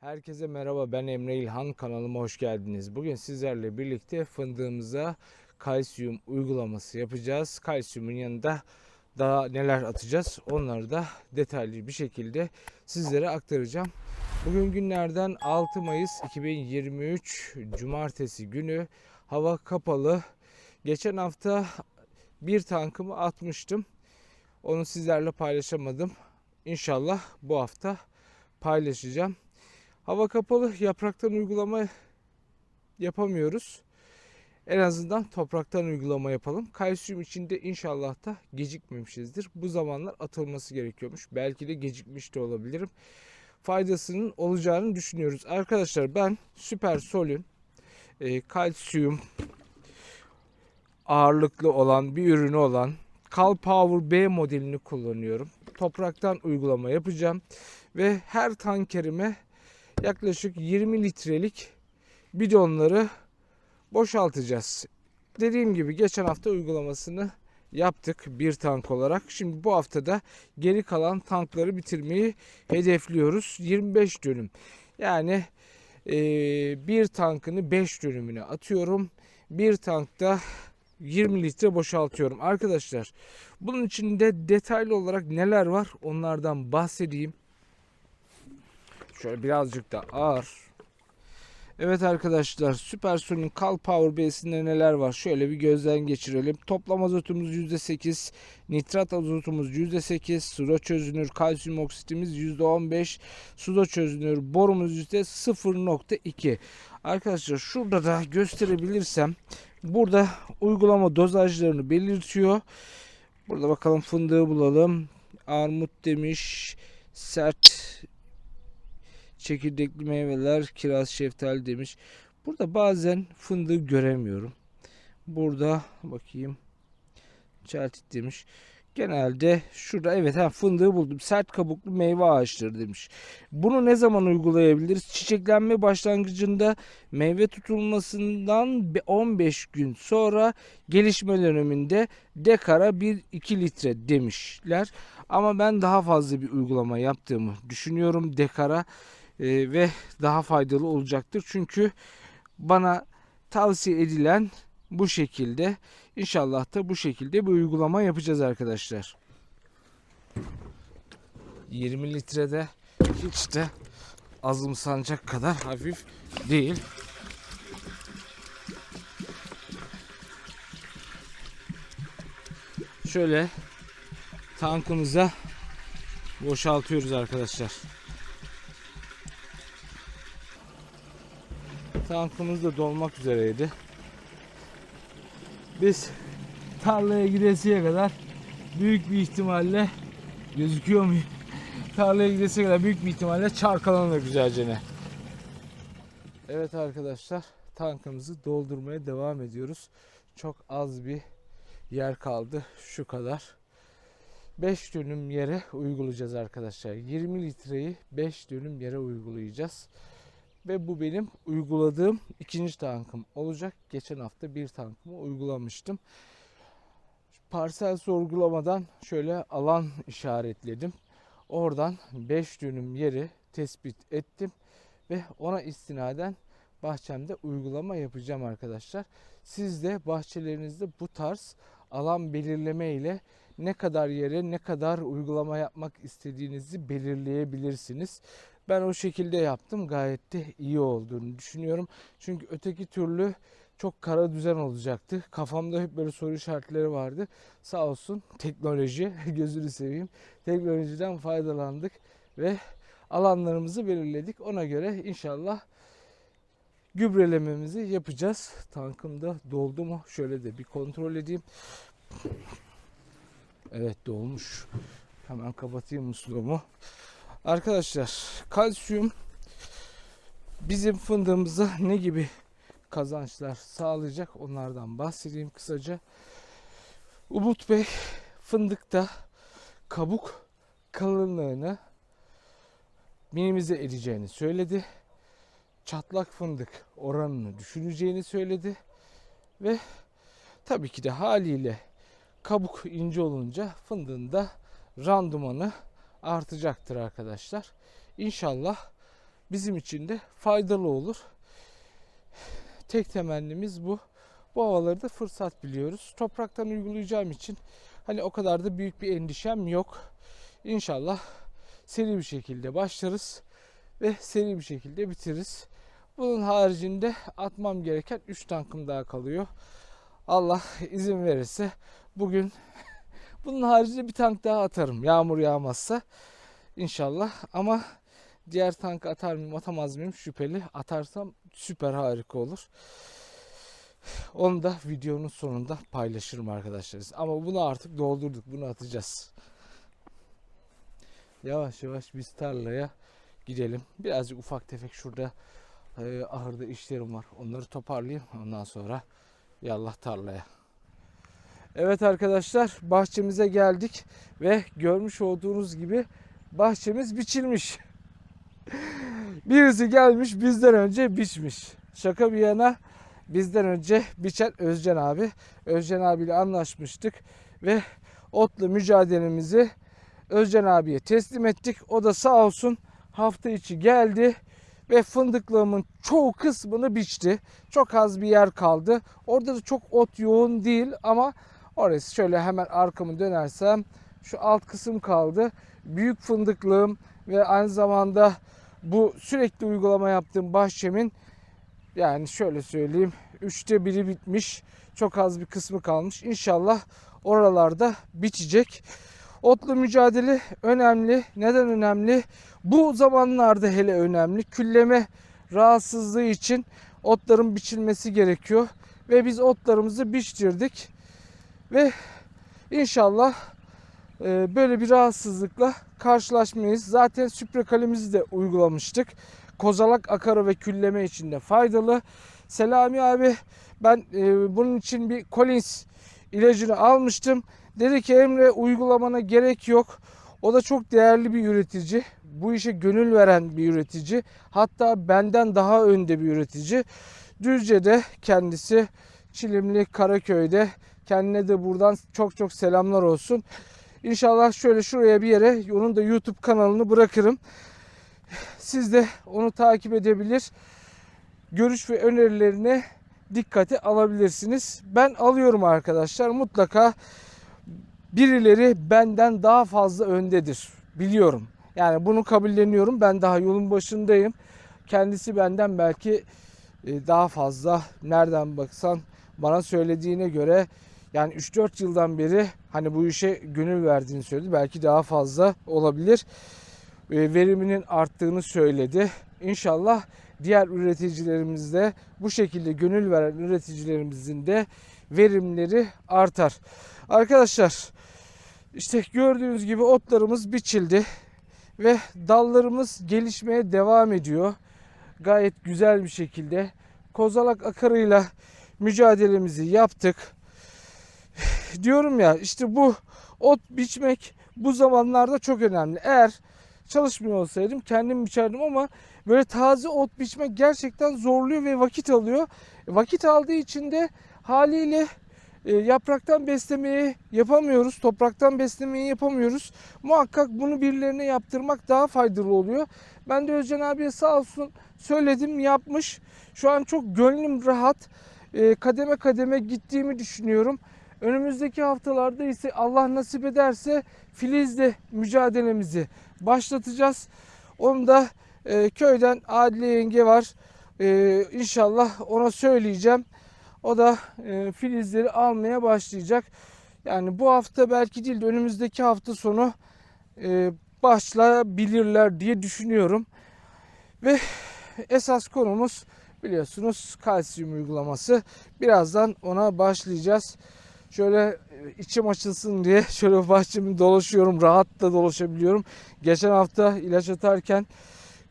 Herkese merhaba ben Emre İlhan kanalıma hoş geldiniz. Bugün sizlerle birlikte fındığımıza kalsiyum uygulaması yapacağız. Kalsiyumun yanında daha neler atacağız onları da detaylı bir şekilde sizlere aktaracağım. Bugün günlerden 6 Mayıs 2023 Cumartesi günü hava kapalı. Geçen hafta bir tankımı atmıştım. Onu sizlerle paylaşamadım. İnşallah bu hafta paylaşacağım. Hava kapalı yapraktan uygulama yapamıyoruz. En azından topraktan uygulama yapalım. Kalsiyum içinde inşallah da gecikmemişizdir. Bu zamanlar atılması gerekiyormuş. Belki de gecikmiş de olabilirim. Faydasının olacağını düşünüyoruz. Arkadaşlar ben Süper Sol'ün e, kalsiyum ağırlıklı olan bir ürünü olan Cal Power B modelini kullanıyorum. Topraktan uygulama yapacağım ve her tankerime yaklaşık 20 litrelik bidonları boşaltacağız. Dediğim gibi geçen hafta uygulamasını yaptık bir tank olarak. Şimdi bu haftada geri kalan tankları bitirmeyi hedefliyoruz. 25 dönüm. Yani e, bir tankını 5 dönümüne atıyorum. Bir tankta 20 litre boşaltıyorum. Arkadaşlar bunun içinde detaylı olarak neler var onlardan bahsedeyim. Şöyle birazcık da ağır. Evet arkadaşlar Süpersun'un Cal Power Base'inde neler var? Şöyle bir gözden geçirelim. Toplam azotumuz %8, nitrat azotumuz %8, suda çözünür kalsiyum oksitimiz %15, suda çözünür borumuz %0.2. Arkadaşlar şurada da gösterebilirsem burada uygulama dozajlarını belirtiyor. Burada bakalım fındığı bulalım. Armut demiş, sert çekirdekli meyveler, kiraz, şeftali demiş. Burada bazen fındığı göremiyorum. Burada bakayım. Çeltik demiş. Genelde şurada evet ha fındığı buldum. Sert kabuklu meyve ağaçları demiş. Bunu ne zaman uygulayabiliriz? Çiçeklenme başlangıcında meyve tutulmasından 15 gün sonra gelişme döneminde dekara 1-2 litre demişler. Ama ben daha fazla bir uygulama yaptığımı düşünüyorum dekara e, ve daha faydalı olacaktır. Çünkü bana tavsiye edilen bu şekilde. İnşallah da bu şekilde bir uygulama yapacağız arkadaşlar. 20 litrede hiç de azımsanacak kadar hafif değil. Şöyle tankımıza boşaltıyoruz arkadaşlar. Tankımız da dolmak üzereydi. Biz tarlaya gidesiye kadar büyük bir ihtimalle gözüküyor mu? Tarlaya gidesiye kadar büyük bir ihtimalle çarkalanır güzelce ne. Evet arkadaşlar tankımızı doldurmaya devam ediyoruz. Çok az bir yer kaldı şu kadar. 5 dönüm yere uygulayacağız arkadaşlar. 20 litreyi 5 dönüm yere uygulayacağız. Ve bu benim uyguladığım ikinci tankım olacak. Geçen hafta bir tankımı uygulamıştım. Parsel sorgulamadan şöyle alan işaretledim. Oradan 5 dönüm yeri tespit ettim. Ve ona istinaden bahçemde uygulama yapacağım arkadaşlar. Siz de bahçelerinizde bu tarz alan belirleme ile ne kadar yere ne kadar uygulama yapmak istediğinizi belirleyebilirsiniz. Ben o şekilde yaptım. Gayet de iyi olduğunu düşünüyorum. Çünkü öteki türlü çok kara düzen olacaktı. Kafamda hep böyle soru işaretleri vardı. Sağ olsun teknoloji, gözünü seveyim. Teknolojiden faydalandık ve alanlarımızı belirledik. Ona göre inşallah gübrelememizi yapacağız. Tankımda doldu mu? Şöyle de bir kontrol edeyim. Evet dolmuş. Hemen kapatayım musluğumu. Arkadaşlar kalsiyum bizim fındığımıza ne gibi kazançlar sağlayacak onlardan bahsedeyim kısaca. Umut Bey fındıkta kabuk kalınlığını minimize edeceğini söyledi. Çatlak fındık oranını düşüreceğini söyledi. Ve tabii ki de haliyle kabuk ince olunca fındığın da randımanı artacaktır arkadaşlar. İnşallah bizim için de faydalı olur. Tek temennimiz bu. Bu havaları da fırsat biliyoruz. Topraktan uygulayacağım için hani o kadar da büyük bir endişem yok. İnşallah seri bir şekilde başlarız ve seri bir şekilde bitiririz. Bunun haricinde atmam gereken 3 tankım daha kalıyor. Allah izin verirse bugün bunun haricinde bir tank daha atarım. Yağmur yağmazsa inşallah ama diğer tank atar mıyım atamaz mıyım şüpheli. Atarsam süper harika olur. Onu da videonun sonunda paylaşırım arkadaşlar. Ama bunu artık doldurduk. Bunu atacağız. Yavaş yavaş biz tarlaya gidelim. Birazcık ufak tefek şurada e, ahırda işlerim var. Onları toparlayayım. Ondan sonra yallah tarlaya. Evet arkadaşlar bahçemize geldik ve görmüş olduğunuz gibi bahçemiz biçilmiş. Birisi gelmiş bizden önce biçmiş. Şaka bir yana bizden önce biçen Özcan abi. Özcan abiyle anlaşmıştık ve otla mücadelemizi Özcan abiye teslim ettik. O da sağ olsun hafta içi geldi ve fındıklığımın çoğu kısmını biçti. Çok az bir yer kaldı. Orada da çok ot yoğun değil ama orası şöyle hemen arkamı dönersem şu alt kısım kaldı. Büyük fındıklığım ve aynı zamanda bu sürekli uygulama yaptığım bahçemin yani şöyle söyleyeyim üçte biri bitmiş. Çok az bir kısmı kalmış. İnşallah oralarda bitecek. Otlu mücadele önemli. Neden önemli? Bu zamanlarda hele önemli. Külleme rahatsızlığı için otların biçilmesi gerekiyor. Ve biz otlarımızı biçtirdik. Ve inşallah e, böyle bir rahatsızlıkla karşılaşmayız. Zaten süprekalimizi de uygulamıştık. Kozalak akarı ve külleme için de faydalı. Selami abi ben e, bunun için bir Collins ilacını almıştım. Dedi ki Emre uygulamana gerek yok. O da çok değerli bir üretici. Bu işe gönül veren bir üretici. Hatta benden daha önde bir üretici. Düzce'de kendisi Çilimli Karaköy'de. Kendine de buradan çok çok selamlar olsun. İnşallah şöyle şuraya bir yere onun da YouTube kanalını bırakırım. Siz de onu takip edebilir. Görüş ve önerilerini dikkate alabilirsiniz. Ben alıyorum arkadaşlar. Mutlaka birileri benden daha fazla öndedir. Biliyorum. Yani bunu kabulleniyorum. Ben daha yolun başındayım. Kendisi benden belki e, daha fazla nereden baksan bana söylediğine göre yani 3-4 yıldan beri hani bu işe gönül verdiğini söyledi. Belki daha fazla olabilir. E, Veriminin arttığını söyledi. İnşallah diğer üreticilerimiz de bu şekilde gönül veren üreticilerimizin de verimleri artar. Arkadaşlar işte gördüğünüz gibi otlarımız biçildi ve dallarımız gelişmeye devam ediyor. Gayet güzel bir şekilde kozalak akarıyla mücadelemizi yaptık. Diyorum ya işte bu ot biçmek bu zamanlarda çok önemli. Eğer çalışmıyor olsaydım kendim biçerdim ama böyle taze ot biçmek gerçekten zorluyor ve vakit alıyor. Vakit aldığı için de haliyle e, yapraktan beslemeyi yapamıyoruz. Topraktan beslemeyi yapamıyoruz. Muhakkak bunu birilerine yaptırmak daha faydalı oluyor. Ben de Özcan abiye sağ olsun söyledim yapmış. Şu an çok gönlüm rahat. E, kademe kademe gittiğimi düşünüyorum. Önümüzdeki haftalarda ise Allah nasip ederse filizle mücadelemizi başlatacağız. Onu da e, köyden Adile yenge var. E, inşallah ona söyleyeceğim. O da e, filizleri almaya başlayacak. Yani bu hafta belki değil de önümüzdeki hafta sonu e, başlayabilirler diye düşünüyorum. Ve esas konumuz biliyorsunuz kalsiyum uygulaması. Birazdan ona başlayacağız. Şöyle e, içim açılsın diye şöyle bahçemi dolaşıyorum. Rahat da dolaşabiliyorum. Geçen hafta ilaç atarken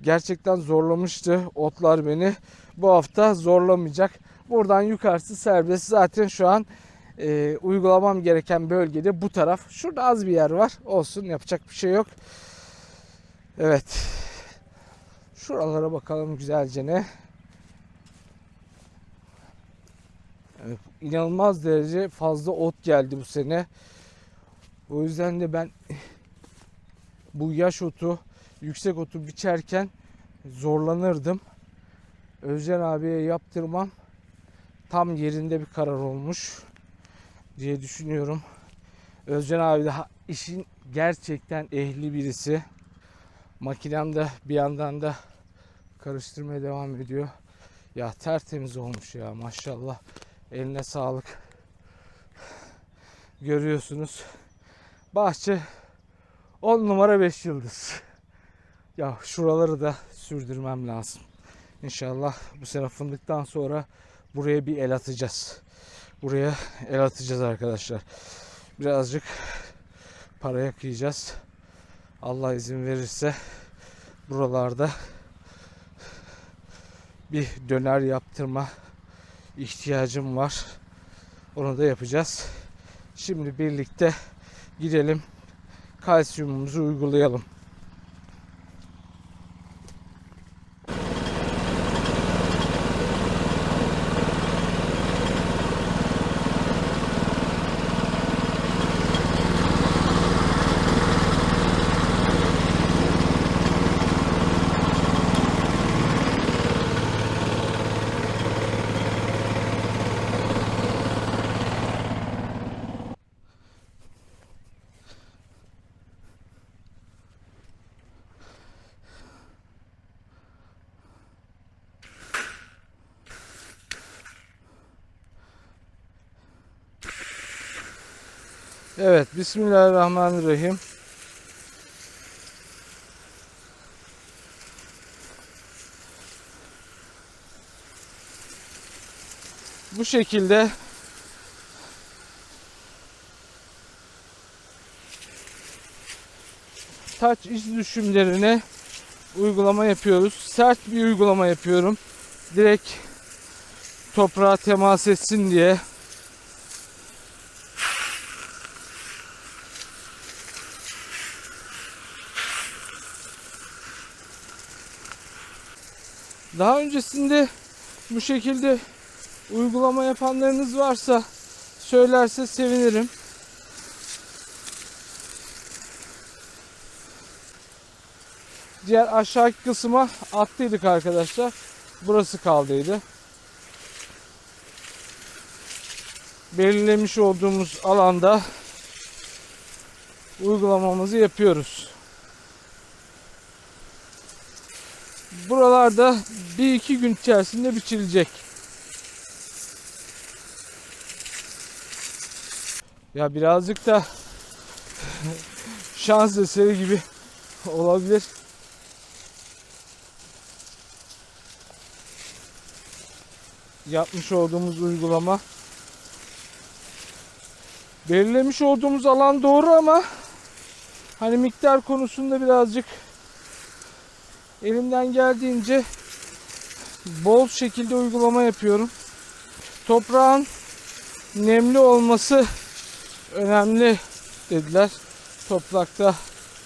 gerçekten zorlamıştı otlar beni. Bu hafta zorlamayacak. Buradan yukarısı serbest. Zaten şu an e, uygulamam gereken bölgede bu taraf. Şurada az bir yer var. Olsun yapacak bir şey yok. Evet. Şuralara bakalım güzelce ne. İnanılmaz derece fazla ot geldi bu sene. O yüzden de ben bu yaş otu, yüksek otu biçerken zorlanırdım. Özcan abiye yaptırmam tam yerinde bir karar olmuş diye düşünüyorum. Özcan abi de işin gerçekten ehli birisi. Makinem de bir yandan da karıştırmaya devam ediyor. Ya tertemiz olmuş ya maşallah. Eline sağlık. Görüyorsunuz. Bahçe 10 numara 5 yıldız. Ya şuraları da sürdürmem lazım. İnşallah bu sene fındıktan sonra buraya bir el atacağız. Buraya el atacağız arkadaşlar. Birazcık paraya kıyacağız. Allah izin verirse buralarda bir döner yaptırma ihtiyacım var. Onu da yapacağız. Şimdi birlikte gidelim kalsiyumumuzu uygulayalım. Evet, Bismillahirrahmanirrahim. Bu şekilde taç iz düşümlerine uygulama yapıyoruz. Sert bir uygulama yapıyorum. Direkt toprağa temas etsin diye. Daha öncesinde bu şekilde uygulama yapanlarınız varsa söylerse sevinirim. Diğer aşağıki kısma attıydık arkadaşlar. Burası kaldıydı. Belirlemiş olduğumuz alanda uygulamamızı yapıyoruz. Buralarda bir iki gün içerisinde biçilecek. Ya birazcık da şans eseri gibi olabilir. Yapmış olduğumuz uygulama. Belirlemiş olduğumuz alan doğru ama hani miktar konusunda birazcık elimden geldiğince bol şekilde uygulama yapıyorum. Toprağın nemli olması önemli dediler. Toprakta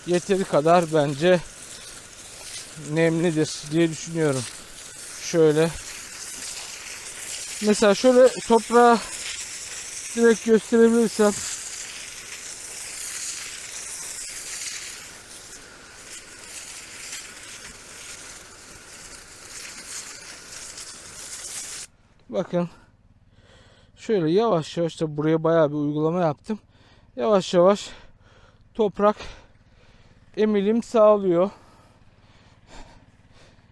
yeteri kadar bence nemlidir diye düşünüyorum. Şöyle mesela şöyle toprağı direkt gösterebilirsem Bakın. Şöyle yavaş yavaş da buraya bayağı bir uygulama yaptım. Yavaş yavaş toprak emilim sağlıyor.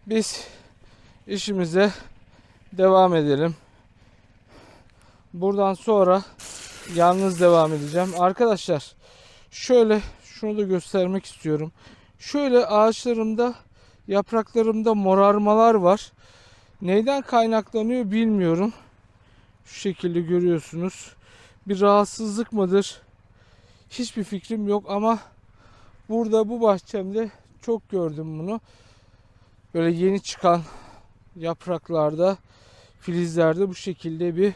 Biz işimize devam edelim. Buradan sonra yalnız devam edeceğim. Arkadaşlar şöyle şunu da göstermek istiyorum. Şöyle ağaçlarımda yapraklarımda morarmalar var. Neyden kaynaklanıyor bilmiyorum. Şu şekilde görüyorsunuz. Bir rahatsızlık mıdır? Hiçbir fikrim yok ama burada bu bahçemde çok gördüm bunu. Böyle yeni çıkan yapraklarda, filizlerde bu şekilde bir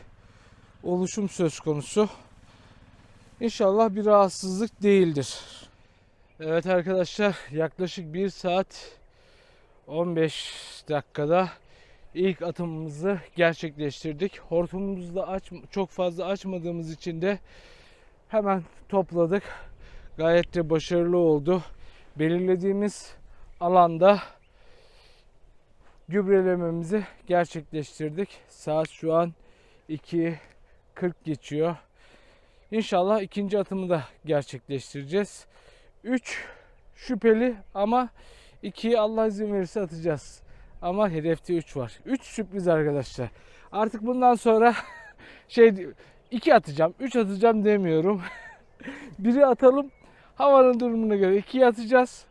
oluşum söz konusu. İnşallah bir rahatsızlık değildir. Evet arkadaşlar yaklaşık 1 saat 15 dakikada ilk atımımızı gerçekleştirdik. Hortumumuzu da aç, çok fazla açmadığımız için de hemen topladık. Gayet de başarılı oldu. Belirlediğimiz alanda gübrelememizi gerçekleştirdik. Saat şu an 2.40 geçiyor. İnşallah ikinci atımı da gerçekleştireceğiz. 3 şüpheli ama 2'yi Allah izin verirse atacağız. Ama hedefte 3 var. 3 sürpriz arkadaşlar. Artık bundan sonra şey 2 atacağım, 3 atacağım demiyorum. Biri atalım. Havanın durumuna göre 2'yi atacağız.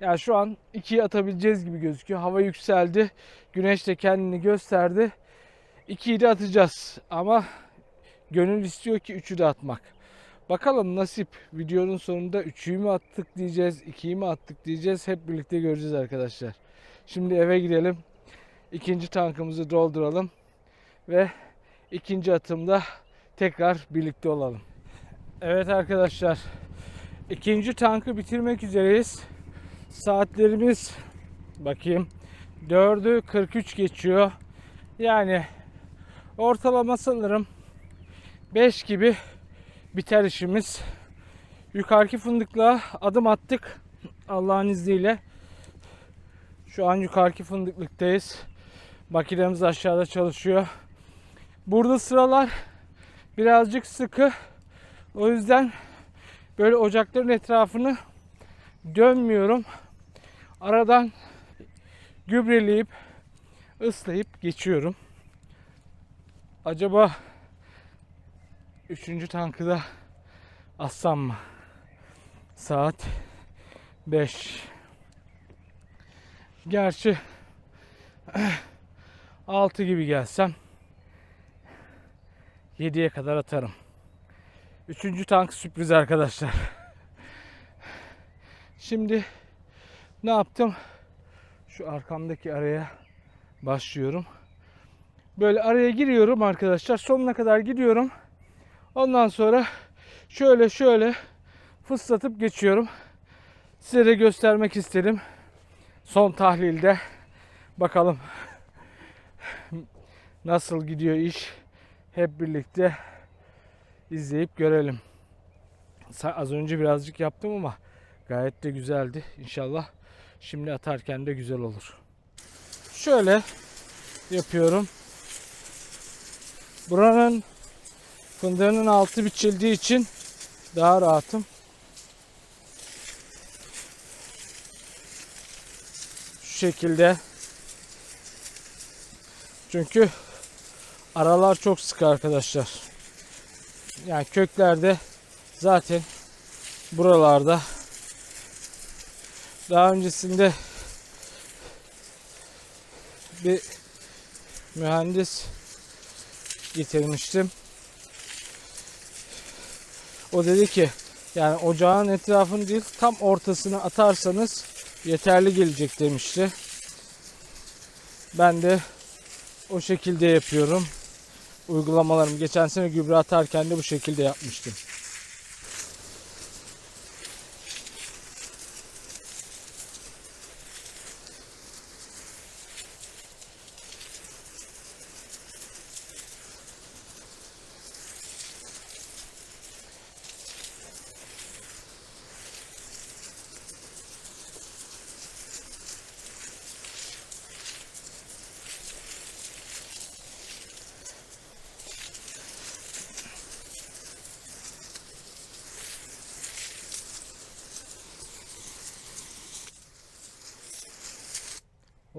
Yani şu an 2'yi atabileceğiz gibi gözüküyor. Hava yükseldi. Güneş de kendini gösterdi. 2'yi de atacağız. Ama gönül istiyor ki 3'ü de atmak. Bakalım nasip. Videonun sonunda 3'ü mü attık diyeceğiz, 2'yi mi attık diyeceğiz. Hep birlikte göreceğiz arkadaşlar. Şimdi eve gidelim. İkinci tankımızı dolduralım. Ve ikinci atımda tekrar birlikte olalım. Evet arkadaşlar. ikinci tankı bitirmek üzereyiz. Saatlerimiz bakayım 4'ü 43 geçiyor. Yani ortalama sanırım 5 gibi biter işimiz. Yukarıki fındıklığa adım attık. Allah'ın izniyle. Şu an yukarıki fındıklıktayız. Makinemiz aşağıda çalışıyor. Burada sıralar birazcık sıkı. O yüzden böyle ocakların etrafını dönmüyorum. Aradan gübreleyip ıslayıp geçiyorum. Acaba üçüncü tankı da assam mı? Saat 5. Gerçi 6 gibi gelsem 7'ye kadar atarım. Üçüncü tank sürpriz arkadaşlar. Şimdi ne yaptım? Şu arkamdaki araya başlıyorum. Böyle araya giriyorum arkadaşlar. Sonuna kadar gidiyorum. Ondan sonra şöyle şöyle fıslatıp geçiyorum. Size de göstermek istedim. Son tahlilde bakalım nasıl gidiyor iş. Hep birlikte izleyip görelim. Az önce birazcık yaptım ama gayet de güzeldi. İnşallah şimdi atarken de güzel olur. Şöyle yapıyorum. Buranın fındığının altı biçildiği için daha rahatım. Şekilde. Çünkü aralar çok sıkı arkadaşlar. Yani köklerde zaten buralarda daha öncesinde bir mühendis getirmiştim. O dedi ki yani ocağın etrafını değil tam ortasını atarsanız yeterli gelecek demişti. Ben de o şekilde yapıyorum. Uygulamalarım geçen sene gübre atarken de bu şekilde yapmıştım.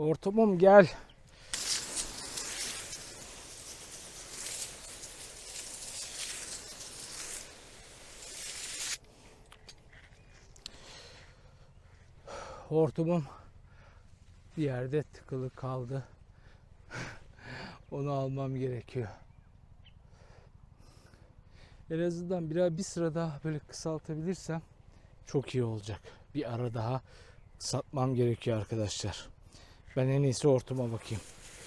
Ortamım gel. Hortumum bir yerde tıkılı kaldı. Onu almam gerekiyor. En azından biraz bir sıra daha böyle kısaltabilirsem çok iyi olacak. Bir ara daha satmam gerekiyor arkadaşlar. Ben en iyisi hortuma bakayım.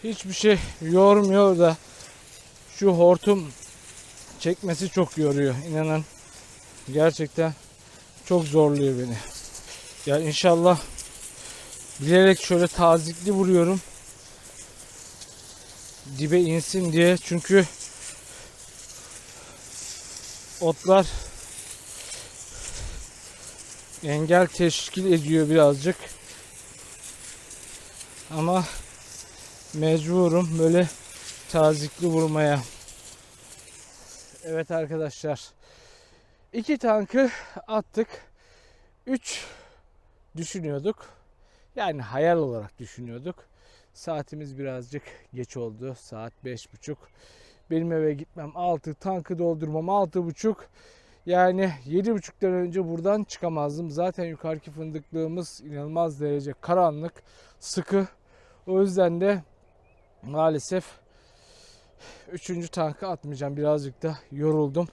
Hiçbir şey yormuyor da şu hortum çekmesi çok yoruyor. İnanın gerçekten çok zorluyor beni. Ya inşallah bilerek şöyle tazikli vuruyorum. Dibe insin diye. Çünkü otlar engel teşkil ediyor birazcık. Ama mecburum böyle tazikli vurmaya. Evet arkadaşlar. iki tankı attık. 3 düşünüyorduk. Yani hayal olarak düşünüyorduk. Saatimiz birazcık geç oldu. Saat 5.30. Benim eve gitmem 6, tankı doldurmam 6.30. Yani 7.30'dan önce buradan çıkamazdım. Zaten yukarıki fındıklığımız inanılmaz derece karanlık, sıkı. O yüzden de maalesef 3. tankı atmayacağım. Birazcık da yoruldum.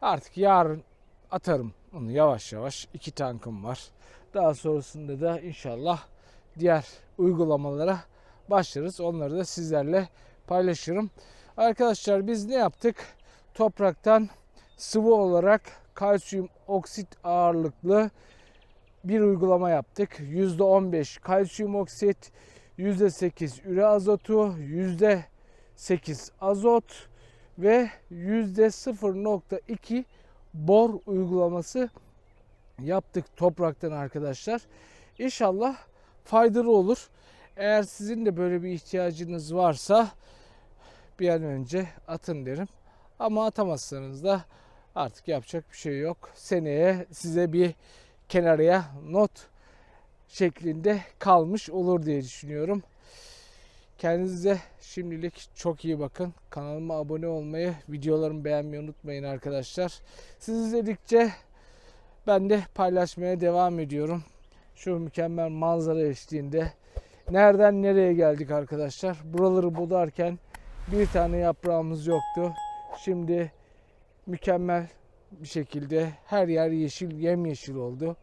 Artık yarın atarım onu yavaş yavaş. iki tankım var. Daha sonrasında da inşallah diğer uygulamalara başlarız. Onları da sizlerle paylaşırım. Arkadaşlar biz ne yaptık? Topraktan sıvı olarak kalsiyum oksit ağırlıklı bir uygulama yaptık. %15 kalsiyum oksit, %8 üre azotu, %8 azot ve %0.2 bor uygulaması yaptık topraktan arkadaşlar. İnşallah faydalı olur. Eğer sizin de böyle bir ihtiyacınız varsa bir an önce atın derim. Ama atamazsanız da artık yapacak bir şey yok. Seneye size bir kenarıya not şeklinde kalmış olur diye düşünüyorum. Kendinize şimdilik çok iyi bakın. Kanalıma abone olmayı, videolarımı beğenmeyi unutmayın arkadaşlar. Siz izledikçe ben de paylaşmaya devam ediyorum. Şu mükemmel manzara eşliğinde nereden nereye geldik arkadaşlar. Buraları budarken bir tane yaprağımız yoktu. Şimdi mükemmel bir şekilde her yer yeşil, yemyeşil oldu.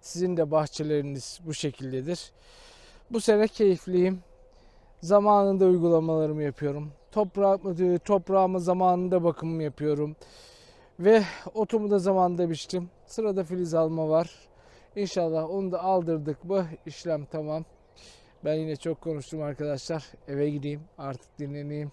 Sizin de bahçeleriniz bu şekildedir. Bu sene keyifliyim. Zamanında uygulamalarımı yapıyorum. Toprağı, toprağıma zamanında bakımımı yapıyorum. Ve otumu da zamanında biçtim. Sırada filiz alma var. İnşallah onu da aldırdık mı işlem tamam. Ben yine çok konuştum arkadaşlar. Eve gideyim artık dinleneyim.